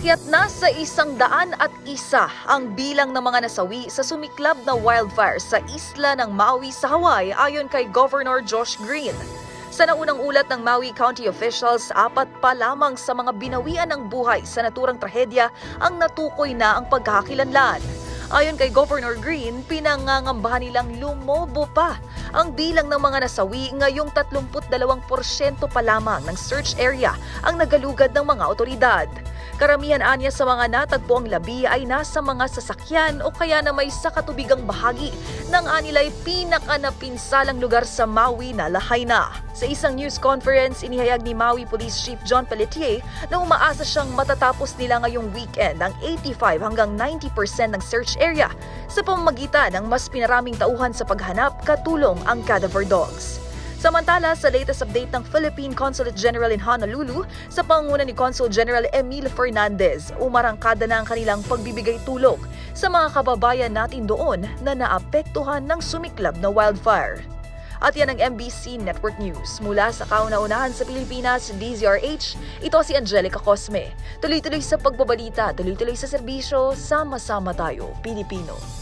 Umakyat na sa isang daan at isa ang bilang ng mga nasawi sa sumiklab na wildfire sa isla ng Maui sa Hawaii ayon kay Governor Josh Green. Sa naunang ulat ng Maui County officials, apat pa lamang sa mga binawian ng buhay sa naturang trahedya ang natukoy na ang pagkakakilanlan. Ayon kay Governor Green, pinangangambahan nilang lumobo pa ang bilang ng mga nasawi ngayong 32% pa lamang ng search area ang nagalugad ng mga otoridad. Karamihan anya sa mga natagpo ang labi ay nasa mga sasakyan o kaya na may sa katubigang bahagi ng anilay pinakanapinsalang lugar sa Maui na Lahaina. Sa isang news conference, inihayag ni Maui Police Chief John Pelletier na umaasa siyang matatapos nila ngayong weekend ang 85 hanggang 90% ng search area sa pamamagitan ng mas pinaraming tauhan sa paghanap katulong ang cadaver dogs. Samantala, sa latest update ng Philippine Consulate General in Honolulu, sa pangunguna ni Consul General Emil Fernandez, umarangkada na ang kanilang pagbibigay tulong sa mga kababayan natin doon na naapektuhan ng sumiklab na wildfire. At yan ang MBC Network News. Mula sa kauna-unahan sa Pilipinas, DZRH, ito si Angelica Cosme. Tuloy-tuloy sa pagbabalita, tuloy-tuloy sa serbisyo, sama-sama tayo, Pilipino.